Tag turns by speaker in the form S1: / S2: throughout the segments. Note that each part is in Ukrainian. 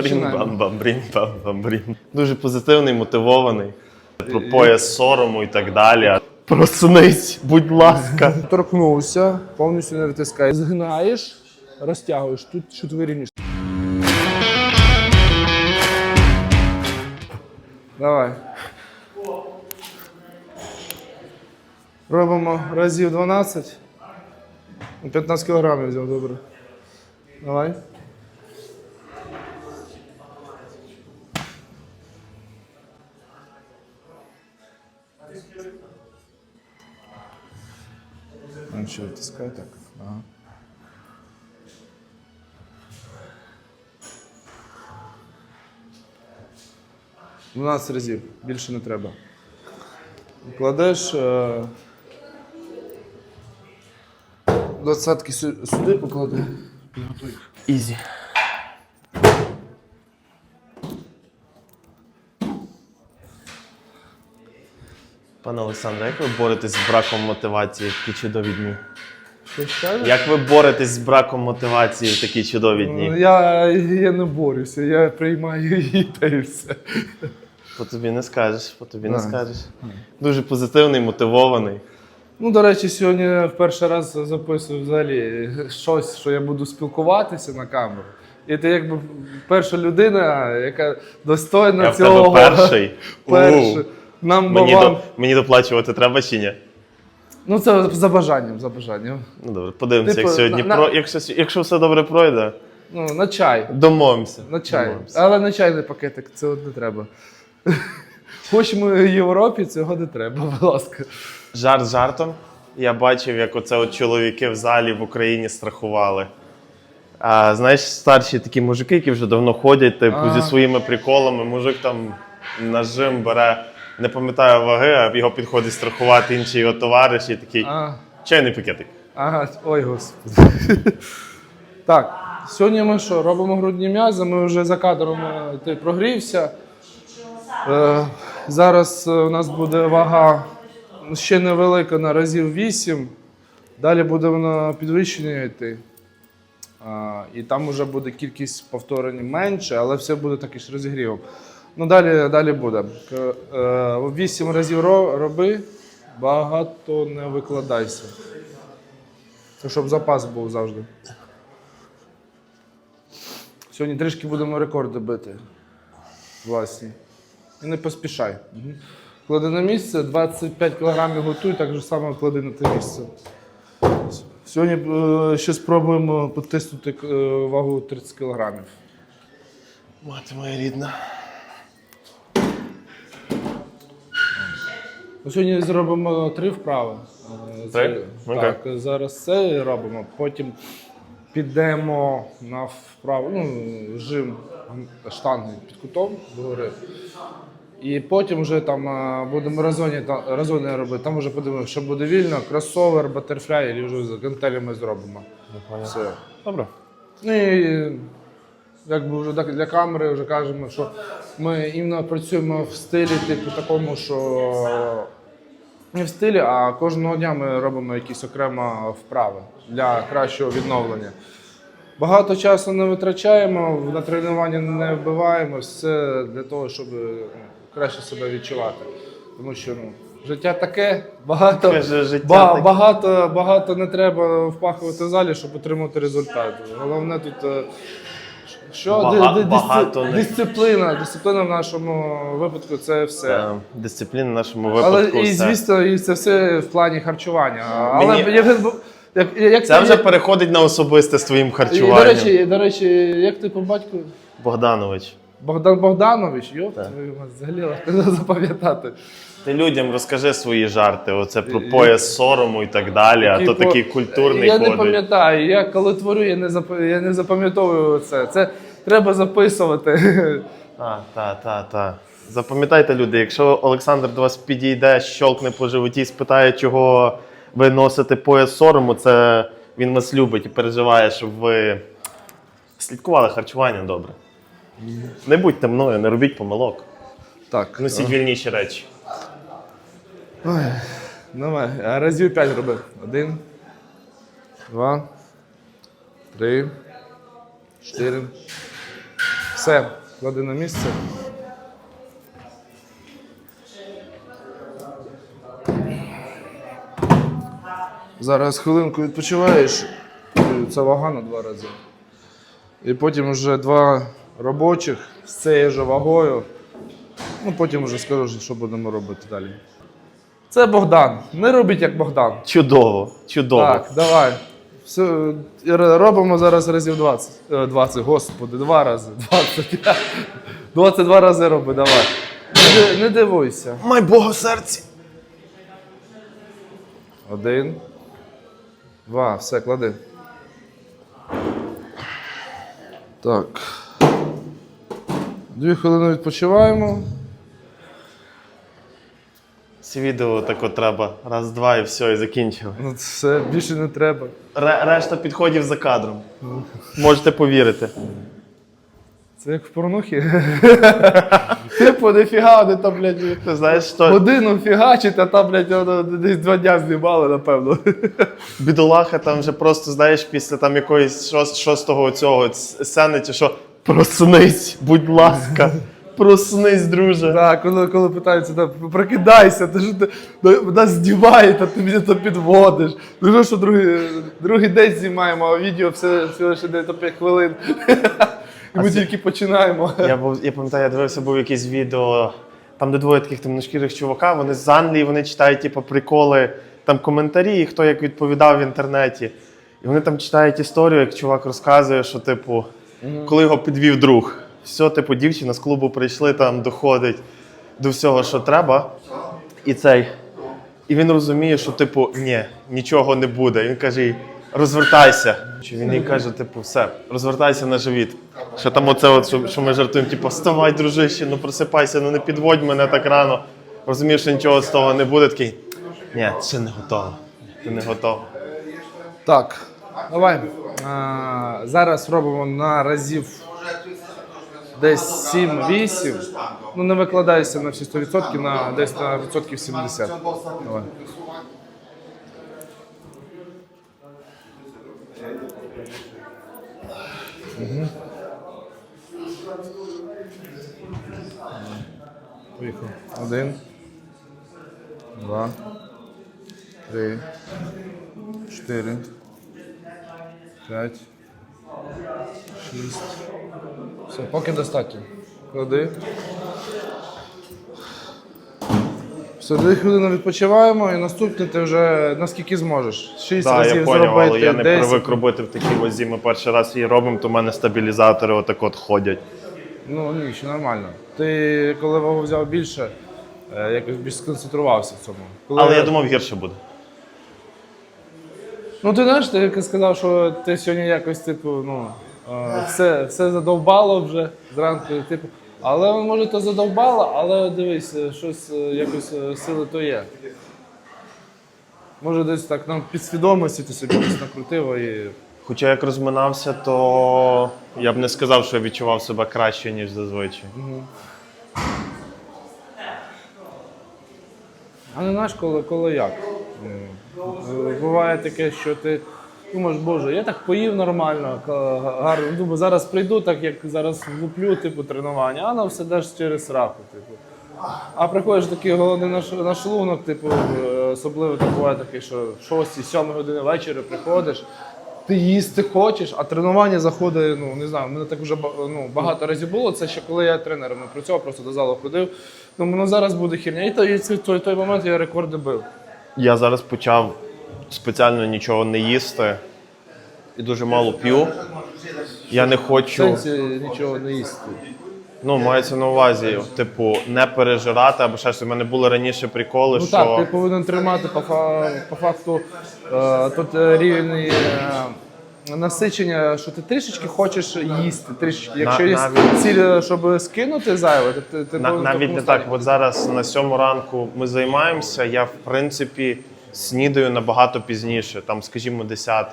S1: Брім-бам-бам-брім-бам-бам-брім. Дуже позитивний, мотивований. Про пояс сорому і так далі. Проснись, будь ласка.
S2: Торкнувся, повністю не витискай. Згинаєш, розтягуєш. Тут чуть вирівнюєш. Давай. Робимо разів 12. Ну, 15 кілограмів взяв, добре. Давай. Ну, що, так. Ага. Дванадцять разів, більше не треба. Кладеш е, двадцятки сю- сюди поклади. Підготуй.
S1: Пане Олександре, як ви боретесь з браком мотивації в такі чудові дні?
S2: Що скажеш?
S1: Як ви боретесь з браком мотивації в такі чудові
S2: Ну,
S1: дні?
S2: Я, я не борюся, я приймаю її та і все.
S1: По тобі не скажеш, по тобі не
S2: Да.
S1: скажеш. Дуже позитивний, мотивований.
S2: Ну, до речі, сьогодні в перший раз записую взагалі щось, що я буду спілкуватися на камеру. І ти якби перша людина, яка достойна
S1: Я в
S2: цього.
S1: тебе перший.
S2: Перший.
S1: У.
S2: Нам
S1: Мені,
S2: вам.
S1: до, мені доплачувати треба чи ні?
S2: Ну, це за бажанням, за бажанням.
S1: Ну добре, подивимося,
S2: Типу,
S1: як сьогодні
S2: на-
S1: про. Якщо, якщо все добре пройде,
S2: Ну, на чай.
S1: домовимося.
S2: На чай.
S1: Домовимося.
S2: Але на чайний пакетик цього не треба. Хоч ми в Європі, цього не треба, будь ласка.
S1: Жарт жартом. Я бачив, як оце от чоловіки в залі в Україні страхували. А, знаєш, старші такі мужики, які вже давно ходять, типу,
S2: А.
S1: зі своїми приколами. Мужик там нажим бере, не пам'ятаю ваги, а його підходить страхувати інший його товариш і такий
S2: А,
S1: чайний пакетик.
S2: ага, ой, господи. так, сьогодні ми що, робимо грудні м'язи, ми вже за кадром е, ти прогрівся. Е, зараз е, у нас буде вага ще невелика на разів 8. Далі буде вона підвищення йти. А, і там вже буде кількість повторень менше, але все буде таки ж розігрівом. Ну, далі, далі буде. Е, 8 разів роби, багато не викладайся. Це щоб запас був завжди. Сьогодні трішки будемо рекорди бити. Власні. І не поспішай. Клади на місце, 25 кг готуй, так же само клади на те місце. Сьогодні е, ще спробуємо потиснути е, вагу 30 кг.
S1: Мати моя рідна.
S2: Ну, Сьогодні зробимо три вправи.
S1: Три? Окей.
S2: Так, зараз це робимо. Потім підемо на вправу, ну, жим штанги під кутом догори. І потім вже там е, будемо разоні, разоні робити. Там вже подивимося, що буде вільно, кросовер, батерфляй, і вже з гантелями зробимо. Все.
S1: Добре.
S2: Ну і якби вже для камери вже кажемо, що ми іменно працюємо в стилі, типу такому, що не в стилі, а кожного дня ми робимо якісь окремо вправи для кращого відновлення. Багато часу не витрачаємо, на тренування не вбиваємо, все для того, щоб ну, краще себе відчувати. Тому що ну, життя таке, багато,
S1: життя
S2: ба-
S1: таке.
S2: багато, багато не треба впахувати в залі, щоб отримати результат. Головне тут. Що
S1: Бага-
S2: ди- ди- дисци-
S1: багато
S2: дисципліна. Дисципліна в нашому випадку це все.
S1: Е, Дисципліна в нашому
S2: Але
S1: випадку.
S2: і
S1: все.
S2: звісно, і це все в плані харчування. Але
S1: Мені-
S2: Євген, як, як
S1: Це
S2: ти-
S1: вже переходить на особисте з твоїм
S2: і, до речі, до речі, як ти по батьку?
S1: Богданович.
S2: Богдан Богданович, йоп, твою взагалі запам'ятати.
S1: Ти людям розкажи свої жарти, оце про пояс сорому і так далі, а то такий культурний
S2: Я не
S1: ходить.
S2: пам'ятаю. Я коли творю, я не я не запам'ятовую це. Це треба записувати.
S1: А, та, та, та. Запам'ятайте, люди, якщо Олександр до вас підійде, щолкне по животі, спитає, чого ви носите пояс сорому, це він вас любить і переживає, щоб ви слідкували харчування добре. Не будьте мною, не робіть помилок.
S2: Так.
S1: Носіть вільніші речі.
S2: Ой, давай, а разів п'ять роби. Один, два, три, чотири. Все, клади на місце. Зараз хвилинку відпочиваєш, це вага на два рази. І потім вже два робочих з цією ж вагою. Ну, потім вже скажу, що будемо робити далі. Це Богдан. Не робіть як Богдан.
S1: Чудово, чудово.
S2: Так, давай. Все, робимо зараз разів 20. Е, 20, господи, два рази. 20. 22 рази роби, давай. Не, не дивуйся.
S1: Май Бога серці.
S2: Один. Два. Все, клади. Так. Дві хвилини відпочиваємо.
S1: Це відео так от треба. Раз, два і все, і закінчили.
S2: Ну, все, більше не треба.
S1: Ре- решта підходів за кадром. Можете повірити.
S2: Це як в порнухі. Типу, ніфіга, вони там, блядь,
S1: Ти знаєш, що
S2: годину фігачить, а там, блядь, воно десь два дня знімали, напевно.
S1: бідолаха там вже просто, знаєш, після там якоїсь шост- шостого цього сцени, чи що проснись, будь ласка, проснись, друже.
S2: Так, коли, коли питаються, там, прокидайся, ти ж ти ну, нас знімають, а ти мене то підводиш. Ну що, що другий, другий день знімаємо, а відео все, все лише десь 5 хвилин. І ми тільки починаємо.
S1: Я був, я пам'ятаю, я дивився, був якесь відео, там де двоє таких темношкірих чувака, вони з Англії, вони читають типу, приколи, там коментарі, і хто як відповідав в інтернеті. І вони там читають історію, як чувак розказує, що, типу, коли його підвів друг, все, типу, дівчина з клубу прийшли, там доходить до всього, що треба. І цей. І він розуміє, що, типу, ні, нічого не буде. Він каже їй, розвертайся. Чи він їй каже, типу, все, розвертайся на живіт. Що там оце, от, що, що ми жартуємо, типу, вставай, дружище, ну просипайся, ну не підводь мене так рано. Розумієш, що нічого з того не буде. Такий, ні, ще не готово. Ти не готова.
S2: Так, давай. А, зараз робимо на разів десь 7-8. Ну, не викладайся на всі 100%, на десь на відсотків 70. Давай. Поїхав. Один. Два. Три. Чотири. П'ять. Шість. Все, поки достатньо. Клади. Все, дві хвилини відпочиваємо і наступне ти вже наскільки зможеш. Шість
S1: Так,
S2: разів
S1: я поняв,
S2: зробити.
S1: але я не
S2: 10.
S1: привик робити в такій вазі. Ми перший раз її робимо, то в мене стабілізатори отак от ходять.
S2: Ну ні, ще нормально. Ти коли вагу взяв більше, е, якось більш сконцентрувався в цьому. Коли...
S1: Але я думав, гірше буде.
S2: Ну ти знаєш, ти сказав, що ти сьогодні якось, типу, ну, все, все задовбало вже зранку, типу. Але може то задовбало, але дивись, е, щось е, якось е, сили то є. Може десь так нам підсвідомості ти собі десь накрутив і.
S1: Хоча як розминався, то я б не сказав, що я відчував себе краще, ніж зазвичай.
S2: А не знаєш, коли, коли як? Буває таке, що ти думаєш, боже, я так поїв нормально, гарно. Думаю, зараз прийду, так як зараз влуплю, типу, тренування, а на все даш через сраку, типу. А приходиш такий голодний на, шлунок, типу, е, особливо буває таке, що 6-7 години вечора приходиш, ти їсти хочеш, а тренування заходить, ну не знаю, в мене так вже ну, багато разів було. Це ще коли я тренером працював, просто до залу ходив. Думаю, ну зараз буде херня. І той, той, той момент я рекорди бив.
S1: Я зараз почав спеціально нічого не їсти і дуже мало п'ю. Я не хочу,
S2: сенсі нічого не їсти.
S1: ну, мається на увазі, типу, не пережирати або ще щось. У мене були раніше приколи,
S2: Ну
S1: що.
S2: так, ти повинен тримати по, фа- по факту е, тут е, рівень е, насичення, що ти трішечки хочеш їсти. Трішечки. Якщо є
S1: навіть-
S2: ціль, щоб скинути зайве, то ти, ти
S1: На,
S2: повинен
S1: навіть не так. От зараз на сьому ранку ми займаємося. Я в принципі снідаю набагато пізніше, там, скажімо, 10.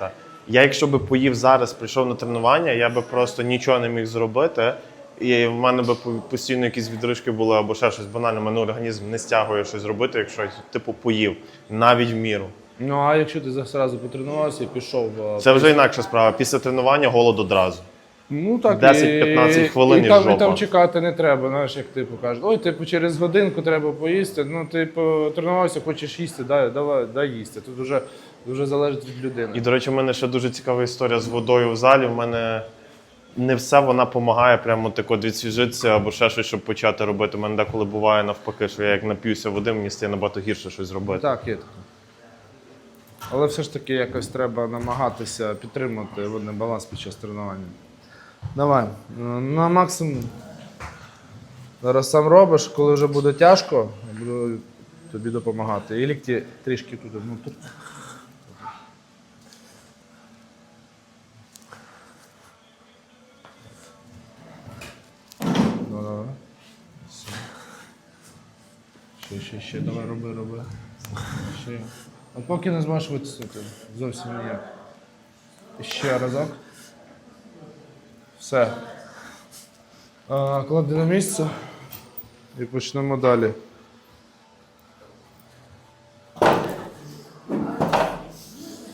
S1: Я, якщо би поїв зараз, прийшов на тренування, я би просто нічого не міг зробити. І в мене би постійно якісь відрижки були або ще щось банальне. Мене організм не стягує щось зробити, якщо типу поїв, навіть в міру.
S2: Ну а якщо ти зразу потренувався і пішов.
S1: Це вже інакша справа. Після тренування голод одразу.
S2: Ну так
S1: 10-15 хвилин
S2: і
S1: і
S2: там, і там чекати не треба. Знаєш, як типу кажуть, ой, типу через годинку треба поїсти. Ну, типу, тренувався, хочеш їсти, дай, давай, дай їсти. Тут вже дуже залежить від людини.
S1: І, до речі, у мене ще дуже цікава історія з водою в залі. У мене не все вона допомагає прямо так от відсвіжитися або ще щось, щоб почати робити. У мене деколи буває навпаки, що я як нап'юся води, мені стає набагато гірше щось зробити.
S2: Так, є таке. Але все ж таки якось треба намагатися підтримати водний баланс під час тренування. Давай, на максимум. Зараз сам робиш, коли вже буде тяжко, я буду тобі допомагати. І лікті трішки туди внутрі. Ну, Ще, ще, ще, давай, роби, роби. Ще. От поки не зможеш витиснути. Зовсім ніяк. Ще разок. Все. Клади на місце і почнемо далі.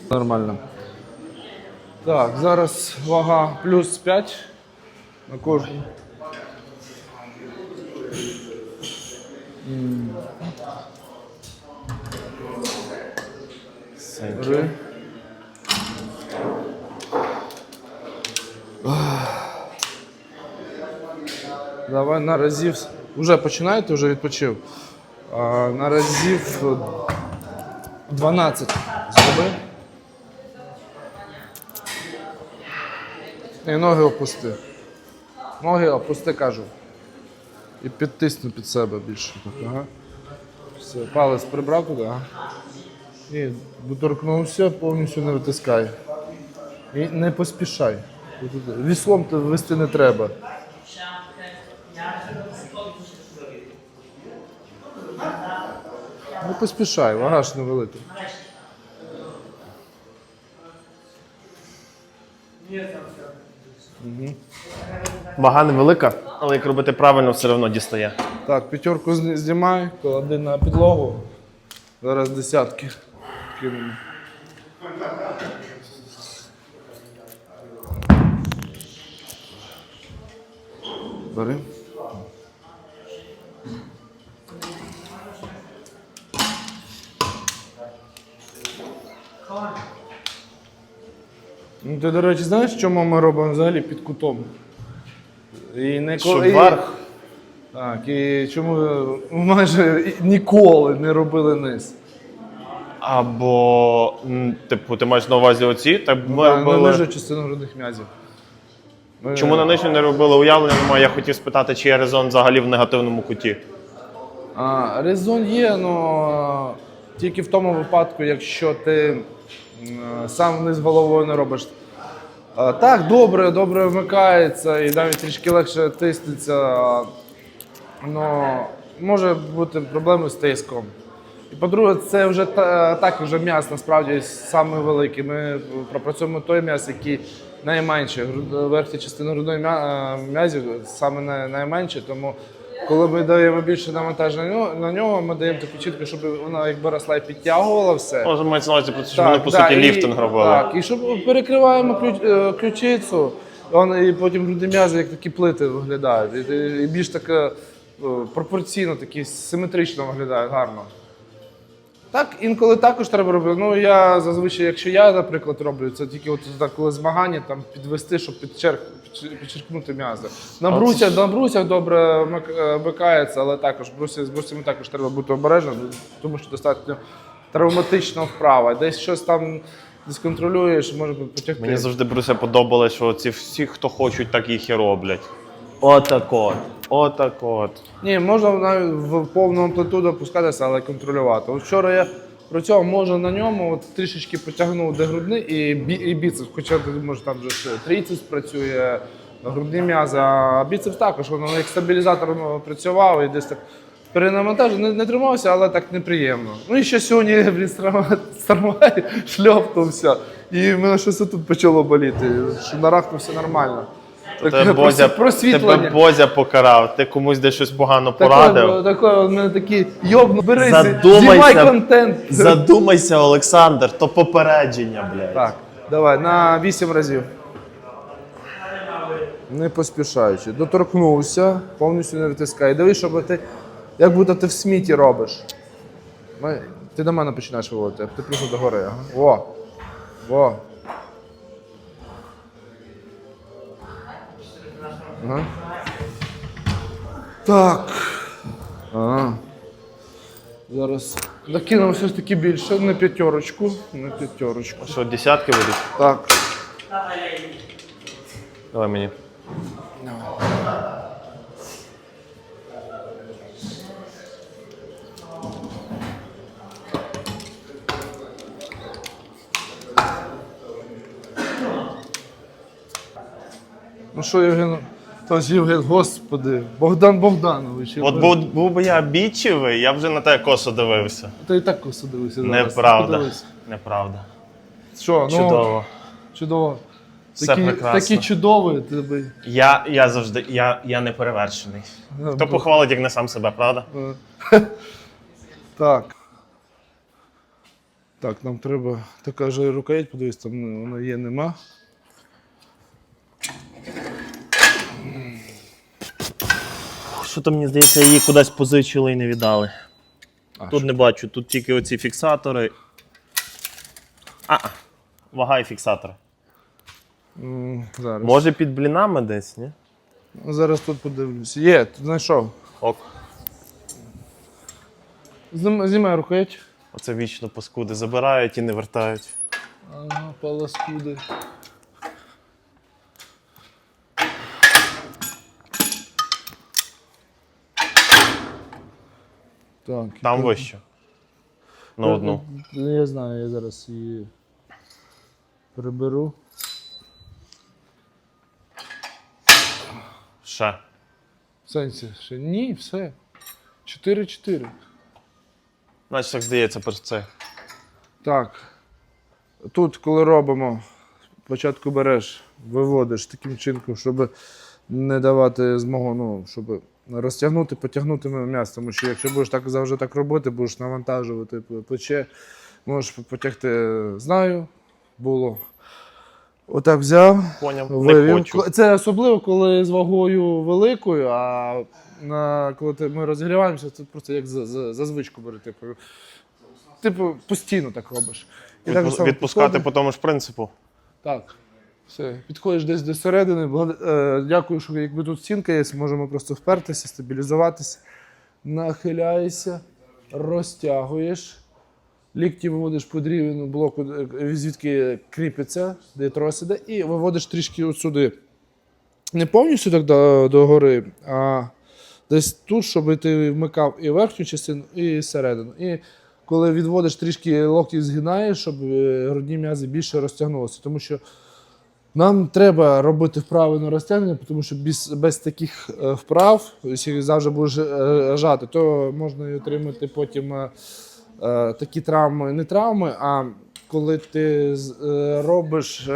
S2: Нормально. Так, зараз вага плюс 5 на кожну. Три. Давай на разів. Уже починаєте, вже відпочив. А, на разів 12 зроби. І ноги опусти. Ноги опусти, кажу. І підтисни під себе більше. Так, ага. Все, палець прибрав туди. Ага. І доторкнувся, повністю не витискай. І не поспішай. Віслом вести не треба. Не поспішай, вага ж невелика.
S1: Вага невелика, але як робити правильно, все одно дістає.
S2: Так, п'ятерку зні- знімай, клади на підлогу. Зараз десятки кинемо. Бери. Ну, ти, до речі, знаєш, чому ми робимо взагалі під кутом? І не
S1: Щоб
S2: коли-
S1: верх.
S2: так, і чому майже ніколи не робили низ?
S1: Або, м, типу, ти маєш на увазі оці? Так ми
S2: На, на
S1: робили...
S2: нижню частину грудних м'язів. Ми-
S1: Чому на нижню не робили уявлення немає? Я хотів спитати, чи є резон взагалі в негативному куті.
S2: А, резон є, але тільки в тому випадку, якщо ти сам вниз головою не робиш. Так, добре, добре вмикається і навіть трішки легше тиснеться. але може бути проблеми з тиском. І по-друге, це вже так вже м'яз насправді саме великий. Ми пропрацьовуємо той м'яз, який найменший. Верхня частина грудної м'я- е, м'язів саме найменше. Тому коли ми даємо більше навантаження на нього- ми даємо таку чітку, щоб вона якби росла і підтягувала все.
S1: Може, мається на увазі, щоб вони по суті
S2: і-
S1: ліфтинг робили.
S2: Так, і щоб перекриваємо ключ, е, ключицю, і потім груди м'язи як такі плити виглядають. І, і- більш таке е, пропорційно, такі симетрично виглядають гарно. Так, інколи також треба робити. Ну я зазвичай, якщо я, наприклад, роблю, це тільки от так, коли змагання там підвести, щоб підчерк, підчеркнути м'язи. На
S1: А
S2: брусях, на брусях добре е, але також бруся, з брусями також треба бути обережним, тому що достатньо травматична вправа. Десь щось там дисконтролюєш, може потягти.
S1: Мені завжди Бруся подобалось, що ці всі, хто хочуть, так їх і роблять. Отак от. Отак от.
S2: Ні, можна навіть в повну амплитуду опускатися, але контролювати. От вчора я працював, може на ньому от, трішечки потягнув де грудний і, бі, і біцепс, хоча ти може там вже трицепс працює, грудні м'язи, а біцепс також, воно як стабілізатор працював і десь так перенавантажив, не, не тримався, але так неприємно. Ну і ще сьогодні блін, стармай шльоптався, і мене щось тут почало боліти, що на рахту все нормально.
S1: Тебе Бозя, тебе Бозя покарав, ти комусь десь щось погано порадив.
S2: У мене такі йобну, бери,
S1: Задумайся.
S2: знімай контент.
S1: Задумайся, Олександр, то попередження, блядь.
S2: Так, давай, на 8 разів. Не поспішаючи. Доторкнувся, повністю не витискай. Дивись, щоб ти. Як будто ти в сміті робиш. Ти до мене починаєш виводити, ти плюс до гори. Ага. Во. Во. Ага. Так. Ага. Зараз докинемо все ж таки більше, на п'ятерочку. На п'ятерочку.
S1: Що, десятки будуть?
S2: Так.
S1: Давай мені.
S2: Ну що, Євген, то ж Євген, господи, Богдан Богданович.
S1: От був, був би я обідчивий, я б вже на те косо дивився.
S2: Ти і так косо дивився.
S1: Неправда.
S2: Подивись.
S1: Неправда.
S2: Що, ну,
S1: Чудово.
S2: чудово.
S1: Все
S2: Такі,
S1: прекрасно.
S2: такі чудові тебе.
S1: Я, я завжди, я, я не перевершений. Хто похвалить, як не сам себе, правда?
S2: Е. Так. Так, нам треба така ж рукоять, подивись, там ну, вона є, нема.
S1: Що то мені здається, її кудись позичили і не віддали.
S2: А,
S1: Тут не бачу, тут тільки оці фіксатори. А, вага і фіксатори.
S2: М, Зараз.
S1: Може під блінами десь, ні?
S2: Зараз тут подивлюся. Є, тут знайшов.
S1: Ок.
S2: Знім- Знімай рукоять.
S1: Оце вічно паскуди забирають і не вертають.
S2: Ага, паласкуди. Так.
S1: Там
S2: і-
S1: вище. На одну.
S2: Ну, Я знаю, я зараз її приберу.
S1: Ще.
S2: В сенсі, ще ні, все. 4-4.
S1: Значить, так здається, про це.
S2: Так. Тут, коли робимо, спочатку береш, виводиш таким чинком, щоб не давати змогу, ну, щоб розтягнути, потягнути м'ясо. Тому що якщо будеш так завжди так робити, будеш навантажувати плече, можеш потягти. Знаю, було. Отак взяв.
S1: Поняв. Не хочу.
S2: Це особливо, коли з вагою великою, а на, коли ти, ми розігріваємося, це просто як за, за, за звичку бери. Типу, типу, постійно так робиш. І так
S1: Відпу-
S2: само
S1: Відпускати по тому ж принципу.
S2: Так. Все. Підходиш десь до середини. Е, Дякую, що якби тут стінка є, можемо просто впертися, стабілізуватися. Нахиляєшся, розтягуєш. Лікті виводиш під рівень блоку, е, звідки кріпиться, де трос і виводиш трішки от сюди. Не повністю так до, до гори, а десь тут, щоб ти вмикав і верхню частину, і середину. І коли відводиш трішки локті згинаєш, щоб е, грудні м'язи більше розтягнулися. Тому що нам треба робити вправи на розтягнення, тому що без, без таких е, вправ, якщо завжди будеш е, жати, то можна отримати потім е, такі травми, не травми, а коли ти робиш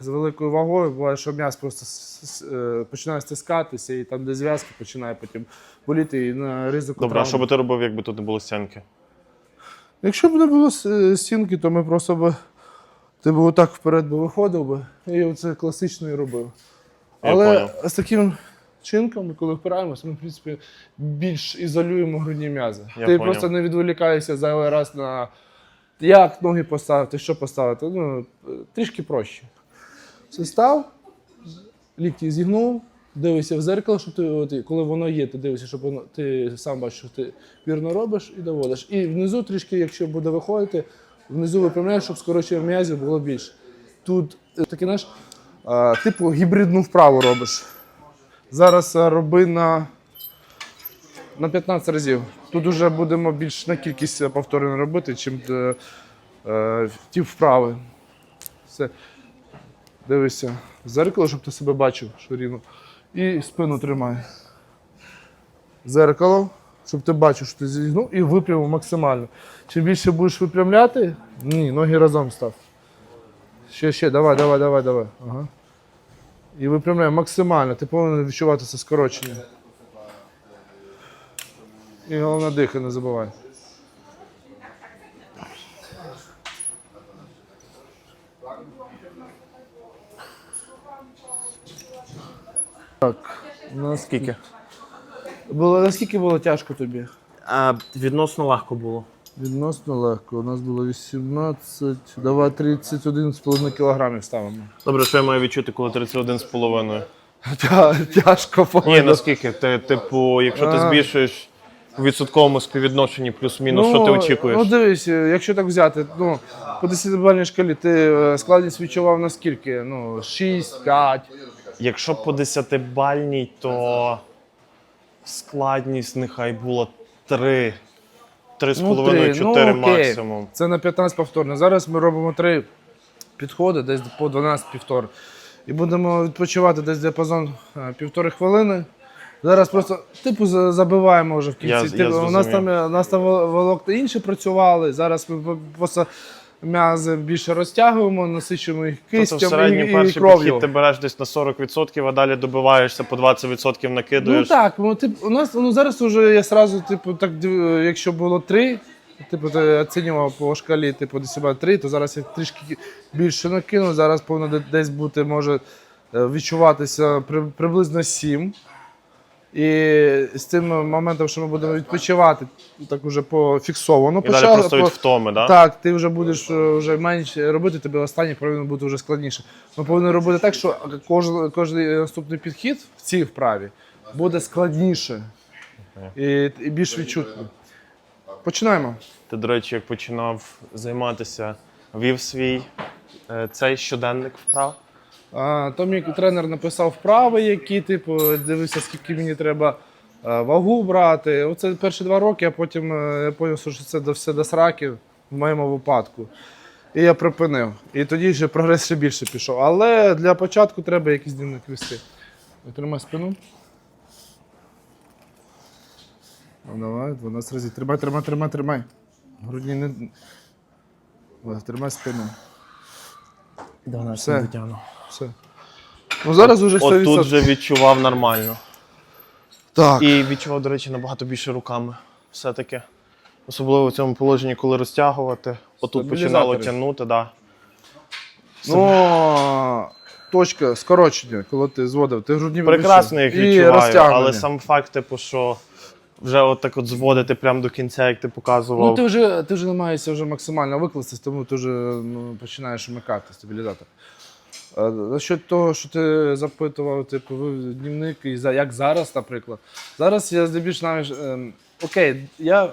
S2: з великою вагою, буває, що м'яз просто починає стискатися, і там, де зв'язки, починає потім боліти і на ризику.
S1: Добре, а що би ти робив, якби тут не було стінки?
S2: Якщо б не було стінки, то ми просто б. Ти б отак вперед би виходив би і оце класично і робив.
S1: Я
S2: Але
S1: поняв.
S2: з таким чинком, коли впираємося, ми, в принципі, більш ізолюємо грудні м'язи.
S1: Я
S2: Ти
S1: поняв.
S2: просто не відволікаєшся зайвий раз на як ноги поставити, що поставити. Ну, трішки проще. Все став, лікті зігнув, дивишся в зеркало, щоб ти, от, коли воно є, ти дивишся, щоб воно, ти сам бачиш, що ти вірно робиш і доводиш. І внизу трішки, якщо буде виходити, внизу випрямляєш, щоб скорочення м'язів було більше. Тут е, таке, знаєш, а, типу гібридну вправу робиш. Зараз роби на, на 15 разів. Тут вже будемо більш на кількість е, повторень робити, чим е, е, ті вправи. Все. Дивися в зеркало, щоб ти себе бачив, що рівно. І спину тримай. Зеркало, щоб ти бачив, що ти зігнув і випрямив максимально. Чим більше будеш випрямляти, ні, ноги разом став. Ще, ще, давай, давай, давай, давай. Ага. І випрямляй максимально. Ти повинен відчувати це скорочення. І головне дихай, не забувай. Так. У нас
S1: Скільки?
S2: Було наскільки було тяжко тобі?
S1: А, відносно легко було.
S2: Відносно легко. У нас було 18, давай 31,5 кілограмів ставимо.
S1: Добре, що я маю відчути, коли 31,5?
S2: Тя- Тяжко
S1: Ні, наскільки? Ти, типу, якщо ти
S2: А.
S1: збільшуєш у відсотковому співвідношенні плюс-мінус, що ти очікуєш?
S2: Ну дивись, е, якщо так взяти, ну, по 10-бальній шкалі ти е, складність відчував наскільки? Ну, 6, 5.
S1: Якщо по 10-бальній, то складність нехай була 3. 3,5-4
S2: ну, окей.
S1: максимум.
S2: Це на 15 повторно. Зараз ми робимо 3 підходи, десь по 12 повтор. І будемо відпочивати десь діапазон е, півтори хвилини. Зараз просто типу забиваємо вже в кінці.
S1: Я- я
S2: типу, у нас там, у нас там вол- волокна інші працювали. Зараз ми просто м'язи більше розтягуємо, насичуємо їх
S1: Тобто
S2: кистям
S1: в середній
S2: і, і кров'ю.
S1: підхід ти береш десь на 40%, а далі добиваєшся по 20%
S2: Ну так, ну тип, у нас ну зараз вже я сразу, типу, так якщо було три, типу, ти оцінював по шкалі, типу, до себе три, то зараз я трішки більше накину. Зараз повинно десь бути, може е, відчуватися при, приблизно сім. І з тим моментом, що ми будемо відпочивати, так уже пофіксовано.
S1: І далі просто від втоми, да?
S2: так, ти вже будеш е, вже менше робити, тобі останній повинен бути вже складніше. Ми повинні робити так, що кожен, кожен наступний підхід в цій вправі буде складніше і, і більш відчутно. Починаємо.
S1: Ти, до речі, як починав займатися, вів свій е, цей щоденник вправ.
S2: То мій тренер написав вправи, які, типу, дивився, скільки мені треба е, вагу брати. Оце перші два роки, а потім е, я зрозумів, що це до- все до сраки в моєму випадку. І я припинив. І тоді вже прогрес ще більше пішов. Але для початку треба якийсь дневник вести. Тримай спину. Ну, давай, 12 разів. Тримай, тримай, тримай, тримай. Грудні не. Тримай спину. Все. Все. Ну зараз уже 100%.
S1: От тут вже відчував нормально.
S2: Так.
S1: І відчував, до речі, набагато більше руками. Все-таки. Особливо в цьому положенні, коли розтягувати. Отут починало тягнути, да.
S2: Ну, точка скорочення, коли ти зводив. Ти грудні
S1: Прекрасно їх відчуваю, але сам факт, типу, що вже от так от зводити прямо до кінця, як ти показував.
S2: Ну, ти вже, ти вже намагаєшся вже максимально викластись, тому ти вже ну, починаєш вмикати стабілізатор. Насчет того, що ти запитував, типу, ви дневник, і як зараз, наприклад. Зараз я здебільшого навіть. ем, окей, я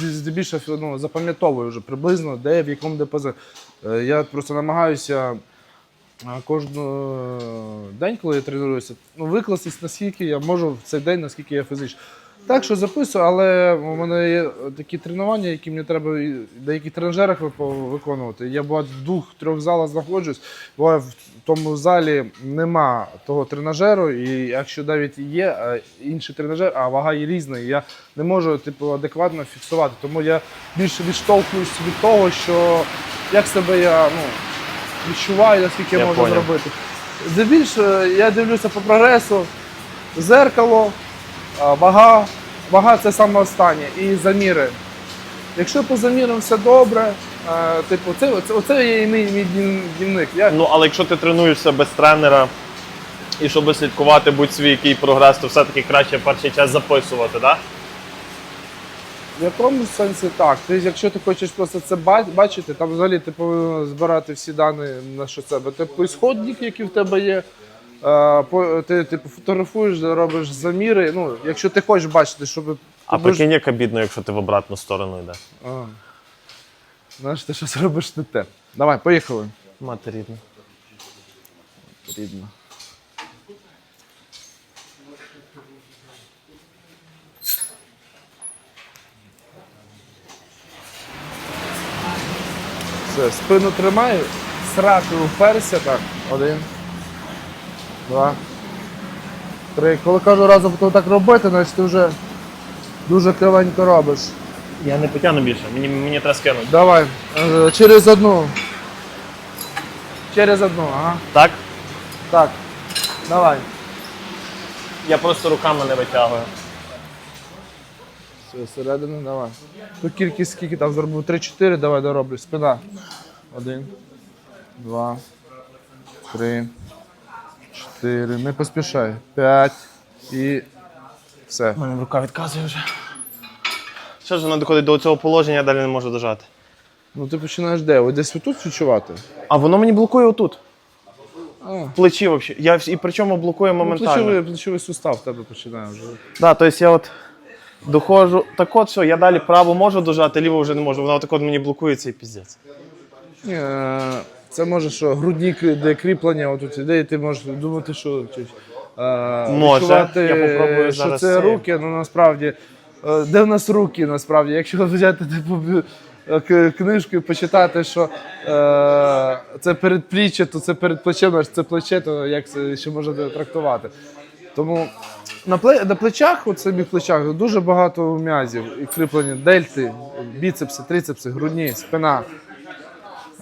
S2: здебільшого ну, запам'ятовую вже приблизно, де в якому ДПЗ. Е, Я просто намагаюся а, кожен день, коли я тренуюся, ну, викластись, наскільки я можу в цей день, наскільки я фізично. Так, що записую, але у мене є такі тренування, які мені треба і в деяких тренажерах виконувати. Я буває в двох-трьох залах знаходжусь, буває в тому залі нема того тренажеру, і якщо навіть є е, інший тренажер, а вага є різна, і я не можу типу, адекватно фіксувати. Тому я більше відштовхуюсь від того, що як себе я ну, відчуваю, наскільки я,
S1: Я
S2: можу
S1: поняв.
S2: зробити. Здебільше я дивлюся по прогресу, зеркало, а, вага. Вага це саме останнє. І заміри. Якщо по замірам все добре, е, типу, це, це, оце є мій, мій дневник. Я,
S1: Ну, але якщо ти тренуєшся без тренера і щоб слідкувати будь-свій який прогрес, то все-таки краще перший час записувати, так?
S2: В якому сенсі так? Ти, якщо ти хочеш просто це бачити, там взагалі ти повинен збирати всі дані на що себе. Типу ісходник, який в тебе є. Ти типу, фотографуєш, робиш заміри. Ну, якщо ти хочеш бачити, щоб.
S1: А
S2: ти будеш-
S1: прикинь, як обідно, якщо ти в обратну сторону йдеш.
S2: А. Знаєш, ти щось робиш не те. Давай, поїхали.
S1: Мати рідна.
S2: Рідно. Все, спину тримаю, сраку вперся так. Один. Два. Три. Коли кажу разом то так робити, значить ти вже дуже кривенько робиш.
S1: Я не потягну більше, мені, мені треба скинути.
S2: Давай. е, Через одну. Через одну, ага.
S1: Так?
S2: Так. Давай.
S1: Я просто руками не витягую.
S2: Все, середину, давай. Ту кількість скільки там зробив? 3-4, давай дороблю. Спина. Один, два, три, чотири. Не поспішай. П'ять. І все.
S1: У мене рука відказує вже. Що ж вона доходить до цього положення, я далі не можу дожати.
S2: Ну ти починаєш де? Ось десь отут відчувати?
S1: А воно мені блокує отут.
S2: А.
S1: Плечі взагалі. Я вс- і причому блокує
S2: Ну,
S1: моментально.
S2: плечовий, плечовий сустав в тебе починає вже.
S1: Да, тобто я от доходжу. Так от що, я далі праву можу дожати, ліву вже не можу. Вона отак от мені блокує цей піздець.
S2: Ні, е, Це може, що грудні де кріплення отут іде, і ти можеш думати, що чи- е,
S1: Може.
S2: відчувати,
S1: Я попробую
S2: що
S1: зараз
S2: це
S1: це.
S2: руки, ну насправді. е, Де в нас руки насправді? Якщо взяти типу, е, к- книжку і почитати, що е, це передпліччя, то це перед плечем, а це плече, то як це ще можна трактувати. Тому на, пле, на плечах, от самих плечах, дуже багато м'язів і кріплення дельти, біцепси, трицепси, грудні, спина.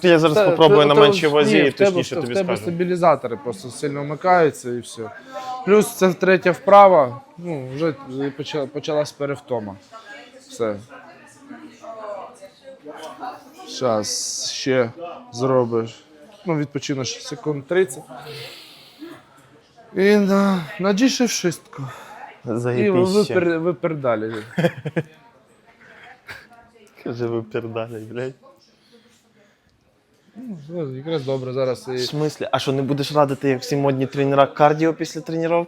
S1: Я зараз
S2: Та-
S1: попробую
S2: та-
S1: на
S2: та-
S1: меншій вазі
S2: ні,
S1: і
S2: в тебе-
S1: точніше тобі
S2: В тебе
S1: скажу.
S2: стабілізатори просто сильно вмикаються і все. Плюс це третя вправа, ну, вже почала, почалась перевтома. Все. Зараз ще зробиш. Ну, відпочинеш секунд 30. І на, надійшов шістку. І
S1: Заєбіще.
S2: випер, випер далі.
S1: Каже, ви пердалі, блядь.
S2: Ну, Якраз добре зараз.
S1: В
S2: І...
S1: смислі? А що, не будеш радити, як всі модні тренера кардіо після тренування?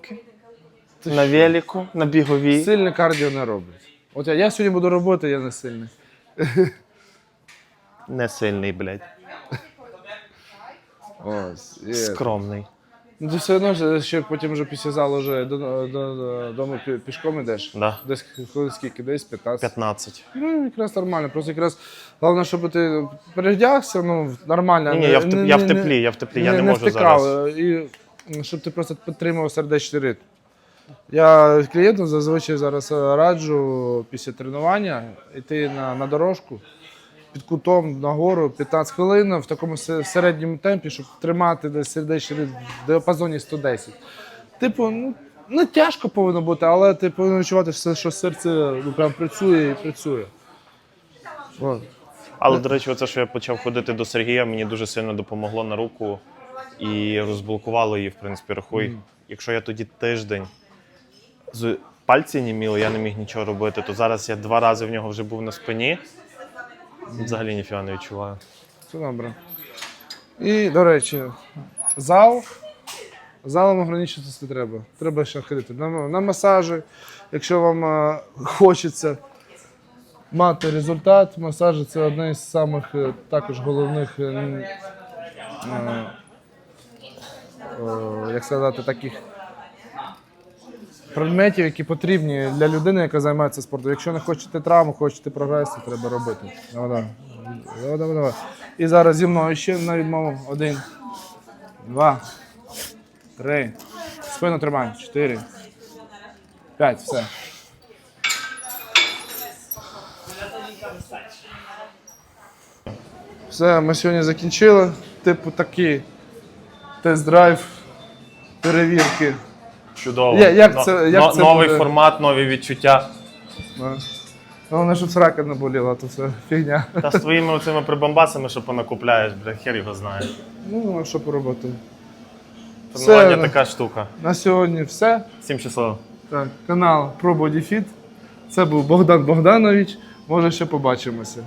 S1: На велику, на біговій.
S2: Сильне кардіо не роблять. От я, я сьогодні буду робити, я не сильний.
S1: Не сильний, блядь.
S2: Ось. Є.
S1: Скромний.
S2: Ну, ти все одно ж ще потім вже після залу вже до, до, до, дому пі- пішком ідеш.
S1: Да.
S2: Десь хвилин скільки, десь 15.
S1: 15.
S2: Ну, якраз нормально. Просто якраз головне, щоб ти перевдягся, ну, нормально.
S1: Ні, ні, я в, теп- я в теплі, я в теплі, я не, можу
S2: втикав,
S1: зараз.
S2: І щоб ти просто підтримував сердечний ритм. Я клієнтам зазвичай зараз е, раджу після тренування йти на, на дорожку під кутом нагору 15 хвилин в такому се- середньому темпі, щоб тримати десь сердечний ритм в діапазоні 110. Типу, ну, не тяжко повинно бути, але ти повинен відчувати, що, що серце ну, прям працює і працює. От.
S1: Але, до речі, оце, що я почав ходити до Сергія, мені дуже сильно допомогло на руку і розблокувало її, в принципі, рахуй. Якщо я тоді тиждень з пальці німіли, я не міг нічого робити, то зараз я два рази в нього вже був на спині. Взагалі ніфіга не відчуваю.
S2: Все добре. І, до речі, зал. Залом ограничитися не треба. Треба ще ходити на, на масажі. Якщо вам е, хочеться мати результат, масажі це одне із самих е, також головних, е, е, як сказати, таких предметів, які потрібні для людини, яка займається спортом. Якщо не хочете травму, хочете прогресу, треба робити. Давай, давай. Давай, давай, давай. І зараз зі мною ще на відмову. Один, два, три. Спину тримай. Чотири. П'ять. Все. Все, ми сьогодні закінчили. Типу такий тест-драйв перевірки.
S1: Чудово.
S2: Я- як
S1: Но-
S2: це- як
S1: но-
S2: це
S1: новий
S2: буде?
S1: формат, нові відчуття.
S2: Да. Головне, щоб срака не боліла, то все фігня.
S1: Та з твоїми оцими прибамбасами, що понакупляєш, бля, хер його знає.
S2: Ну, а що поробити?
S1: Тренування
S2: Все.
S1: така штука.
S2: На сьогодні все.
S1: Всім щасливо.
S2: Так, канал Pro Body Fit. Це був Богдан Богданович. Може, ще побачимося.